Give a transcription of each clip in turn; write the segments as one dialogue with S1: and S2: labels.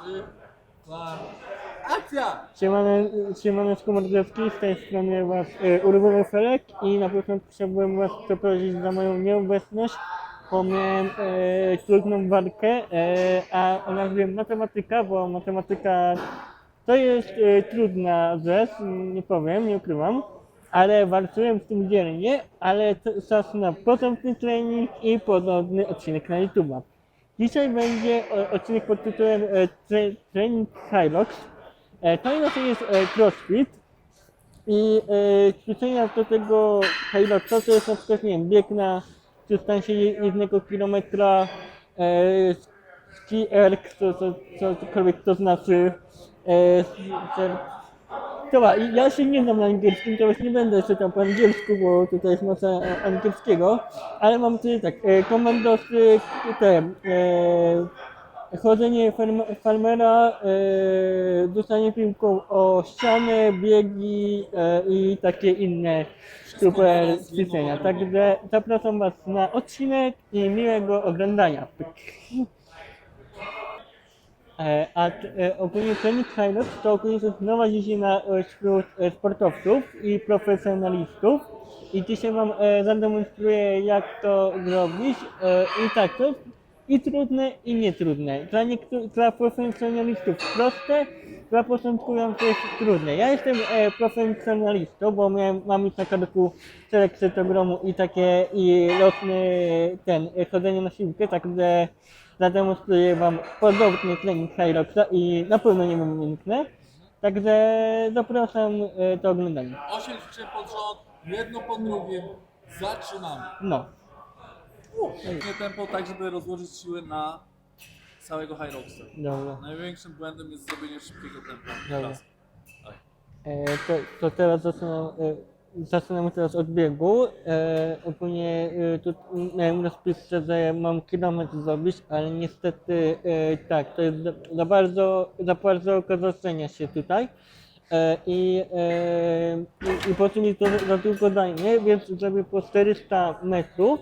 S1: trzy, dwa, akcja!
S2: Siemane, Siemaneczko Mordecki, z tej strony Was e, ulubiony Felek i na początku chciałbym Was przeprosić za moją nieobecność, bo miałem e, trudną walkę, e, a o nazwie matematyka, bo matematyka to jest e, trudna rzecz, nie powiem, nie ukrywam, ale walczyłem z tym dzielnie, ale to czas na potomny trening i podobny odcinek na YouTube'a. Dzisiaj będzie e, odcinek pod tytułem e, tre, Trening Hylox. E, To inaczej jest crossfit i ćwiczenia do tego Hyloxa to jest na przykład, nie wiem, bieg na dystansie jednego kilometra, ski erg, co, co, cokolwiek to znaczy. Dobra, ja się nie znam na angielskim, teraz nie będę czytał po angielsku, bo tutaj jest masa angielskiego, ale mam tutaj tak, e, komandosy, te, e, chodzenie farm- farmera, e, dostanie piłką o ścianę, biegi e, i takie inne super ćwiczenia. Także zapraszam Was na odcinek i miłego oglądania. Pyk. E, A e, ogólnie trening Hilux to ogólnie jest nowa dziedzina wśród e, sportowców i profesjonalistów. I dzisiaj Wam zademonstruję jak to zrobić. I tak, to jest i trudne i nietrudne. Dla, dla profesjonalistów proste, dla początkujących trudne. Ja jestem profesjonalistą, bo miałem, mam już na karku selekcję gromu i takie i lotny ten, chodzenie na siłkę, także zademonstruję Wam podobny trening Hyroxa i na pewno nie umilknę. Także zapraszam e, do oglądania.
S1: Osiem ćwiczeń pod rząd, jedno po drugim, zaczynamy.
S2: No.
S1: Nie tempo tak, żeby rozłożyć siły na całego Hyroxa.
S2: Dobra.
S1: Największym błędem jest zrobienie szybkiego tempa.
S2: Dobra.
S1: Raz.
S2: E, to, to teraz zaczynam, e, zaczynamy teraz od biegu. E, ogólnie e, tu miałem że mam kilometr zrobić, ale niestety e, tak, to jest za, za bardzo, za bardzo okazania się tutaj. E, I, e, i, i po co mi to za długo zajmie, więc zrobię po 400 metrów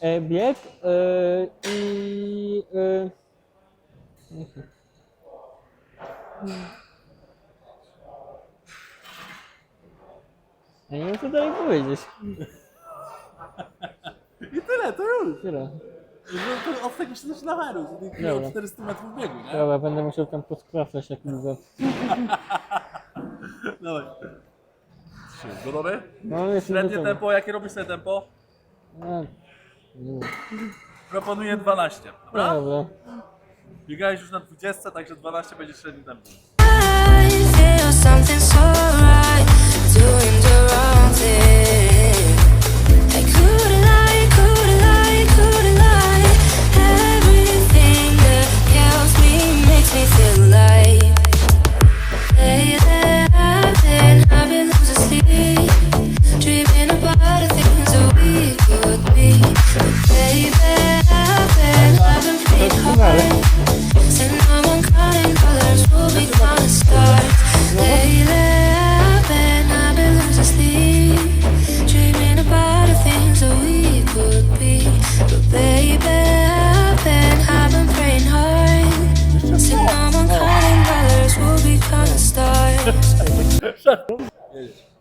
S2: e, bieg e, i e, ja nie wiem co dalej powiedzieć.
S1: I tyle, to już.
S2: Tyle.
S1: No to Od tego się zaczyna Hyrox.
S2: Dobra.
S1: Od 400 metrów biegu, nie?
S2: Dobra, będę musiał tam poskracać jak mówię.
S1: Dawaj. Trzy. Gotowy?
S2: No jest
S1: Średnie tempo, jakie robisz sobie tempo?
S2: Nie.
S1: Proponuję 12. Dobra?
S2: Dobra.
S1: Biegałeś już na 20, także 12 będzie średnim tempem.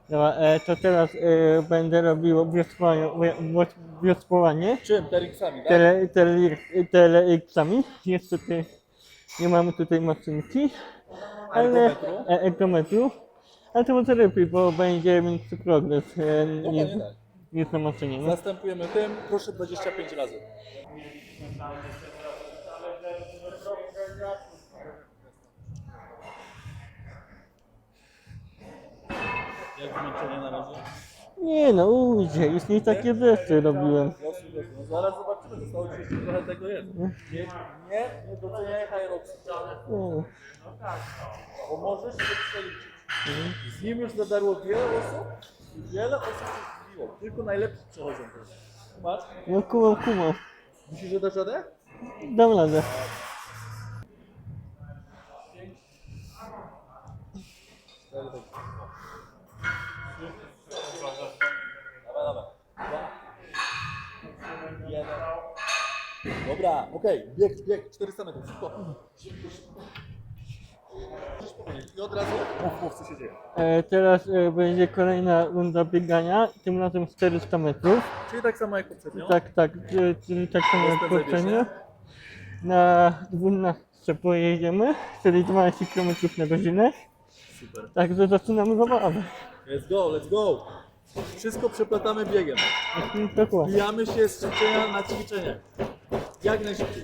S2: Dobra, e, to teraz e, będę robił wiosłowanie, wiosłowanie
S1: Czym? Terixami, tak?
S2: tele, tele, teleksami. Niestety nie mamy tutaj maszynki, ale
S1: Ergometru?
S2: e, ergometru. Ale to może lepiej, bo będzie większy progres e,
S1: nie
S2: niż,
S1: tak.
S2: niż na maszynie. No.
S1: Zastępujemy tym, proszę 25 razy. Jak zmęczenie na razie?
S2: Nie no, ujdzie, już nie takie rzeczy robiłem.
S1: Losu. No zaraz zobaczymy, zostało ci jeszcze trochę tego jest. Nie, nie, nie doceniaj Hyroxu.
S2: No.
S1: Bo możesz się przeliczyć. Z nim już zadarło wiele osób i wiele osób się zdziwiło. Tylko najlepsi przechodzą to. Masz?
S2: No kumam, kumam.
S1: Myślisz, że dasz radę?
S2: Dam radę.
S1: Cztery, dobrze. Dobra, okej, bieg, bieg, 400 metrów, szybko. Szybko, szybko. i od razu mów, mów co się dzieje.
S2: E, teraz e, będzie kolejna runda biegania, tym razem 400 metrów.
S1: Czyli tak samo jak poprzednio.
S2: Tak, tak, e, czyli tak samo jak poprzednio. Na 12 pojedziemy, czyli 12 km na godzinę.
S1: Super.
S2: Także zaczynamy zabawę.
S1: Let's go, let's go. Wszystko przeplatamy biegiem. Wbijamy się z ćwiczenia na ćwiczenie. Jak najszybciej.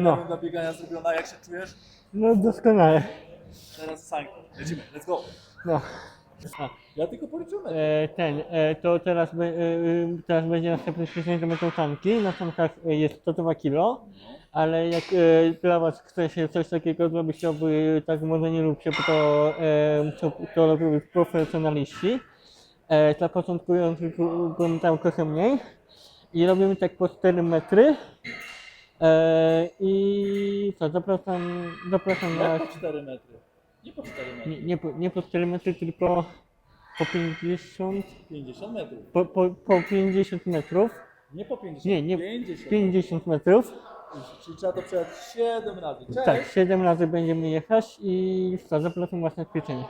S2: No.
S1: runda biegania zrobiona, jak się czujesz?
S2: No doskonale.
S1: Teraz sanki. Lecimy, let's go.
S2: No. A,
S1: Ja tylko policzyłem.
S2: e, ten, e, to teraz, be- e, e, teraz będzie następne ćwiczenie to będą tanki. Na tankach e, jest 102 kg, ale jak e, dla Was chce się coś takiego zrobić, to tak może nie róbcie, bo to, e, to, to robią profesjonaliści. E, dla początkujących bym tam trochę mniej. I robimy tak po 4 metry. E, I co, zapraszam, zapraszam na...
S1: Jak po 4 metry? Nie po 4 metry.
S2: Nie, nie, po, nie po 4 metry, tylko po 50,
S1: 50 metrów.
S2: po, po, po 50 metrów.
S1: Nie po 50.
S2: Nie, nie,
S1: 50.
S2: 50 metrów.
S1: Czyli trzeba to przejechać 7 razy. Cześć.
S2: Tak, 7 razy będziemy jechać i co, zapraszam Was na ćwiczenie.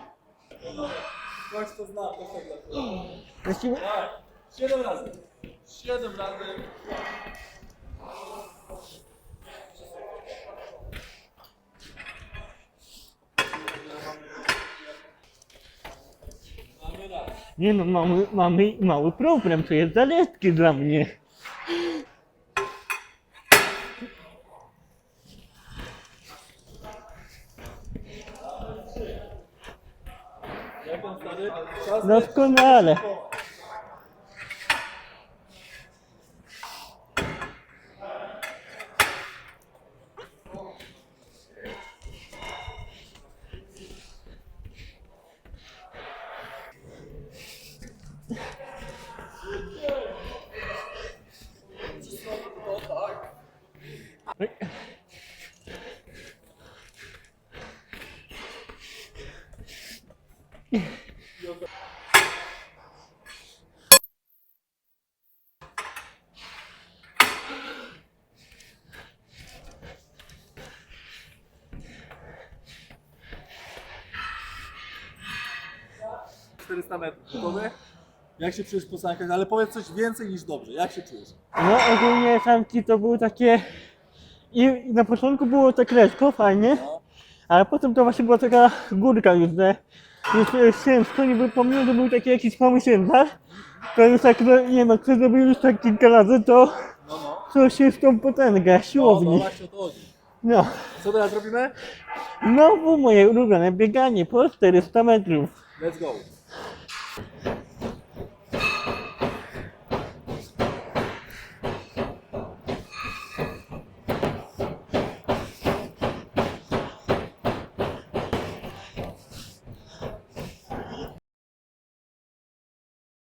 S1: Ktoś to zna, to tak.
S2: Lecimy?
S1: Tak. 7 razy. 7 razy. Mamy raz.
S2: Nie no, mamy, mamy mały problem, to jest za lekkie dla mnie. Doskonale.
S1: 400 metrów. Gotowy? Jak się czujesz po sankach? Ale powiedz coś więcej niż dobrze. Jak się czujesz?
S2: No ogólnie samki to były takie... I na początku było tak lekko, fajnie.
S1: No.
S2: Ale potem to właśnie była taka górka już, że już e, ciężko, niby po mnie to był taki jakiś mały ciężar. To już tak, no, nie jak ktoś zrobił już tak kilka razy, to
S1: No, no.
S2: coś jest tą potęgę,
S1: No, no
S2: siłowni.
S1: właśnie o to chodzi.
S2: No,
S1: Co teraz robimy?
S2: znowu moje ulubione bieganie po 400 metrów.
S1: Let's go.